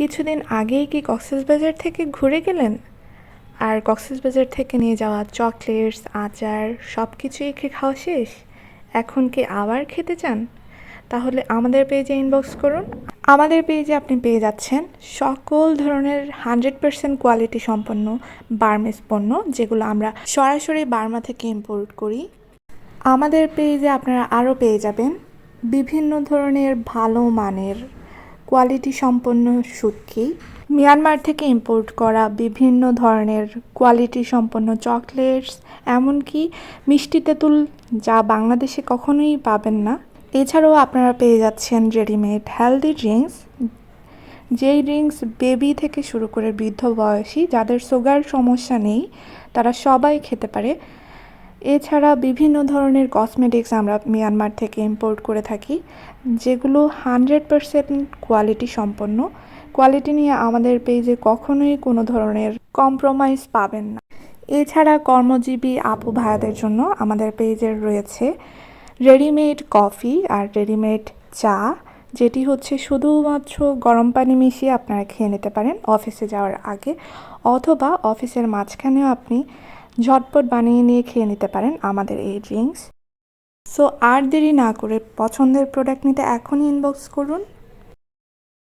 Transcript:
কিছুদিন আগেই কি কক্সবাজার থেকে ঘুরে গেলেন? আর কক্সবাজার থেকে নিয়ে যাওয়া চকলেটস, আচার সব কিছুই কি খাওয়া শেষ? এখন কি আবার খেতে চান? তাহলে আমাদের পেজে ইনবক্স করুন। আমাদের পেজে আপনি পেয়ে যাচ্ছেন সকল ধরনের হান্ড্রেড পার্সেন্ট কোয়ালিটি সম্পন্ন বার্মেস পণ্য, যেগুলো আমরা সরাসরি বার্মা থেকে ইম্পোর্ট করি। আমাদের পেজে আপনারা আরও পেয়ে যাবেন বিভিন্ন ধরনের ভালো মানের কোয়ালিটি সম্পন্ন শুটকি মিয়ানমার থেকে ইম্পোর্ট করা বিভিন্ন ধরনের কোয়ালিটি সম্পন্ন চকলেটস এমনকি মিষ্টি তেঁতুল যা বাংলাদেশে কখনোই পাবেন না। এছাড়াও আপনারা পেয়ে যাচ্ছেন রেডিমেড হেলদি ড্রিঙ্কস যেই ড্রিঙ্কস বেবি থেকে শুরু করে বৃদ্ধ বয়সী, যাদের সুগার সমস্যা নেই, তারা সবাই খেতে পারে। এছাড়া বিভিন্ন ধরনের কসমেটিক্স আমরা মিয়ানমার থেকে ইম্পোর্ট করে থাকি, যেগুলো হান্ড্রেড পারসেন্ট কোয়ালিটি সম্পন্ন। কোয়ালিটি নিয়ে আমাদের পেজে কখনোই কোনো ধরনের কম্প্রোমাইজ পাবেন না। এছাড়া কর্মজীবী আপু ভাইয়াদের জন্য আমাদের পেজে রয়েছে রেডিমেড কফি আর রেডিমেড চা, যেটি হচ্ছে শুধুমাত্র গরম পানি মিশিয়ে আপনারা খেয়ে নিতে পারেন অফিসে যাওয়ার আগে, অথবা অফিসের মাঝখানেও আপনি ঝটপট বানিয়ে নিয়ে খেয়ে নিতে পারেন আমাদের এই ড্রিঙ্কস সো আর দেরি না করে পছন্দের প্রোডাক্ট নিতে এখনই ইনবক্স করুন।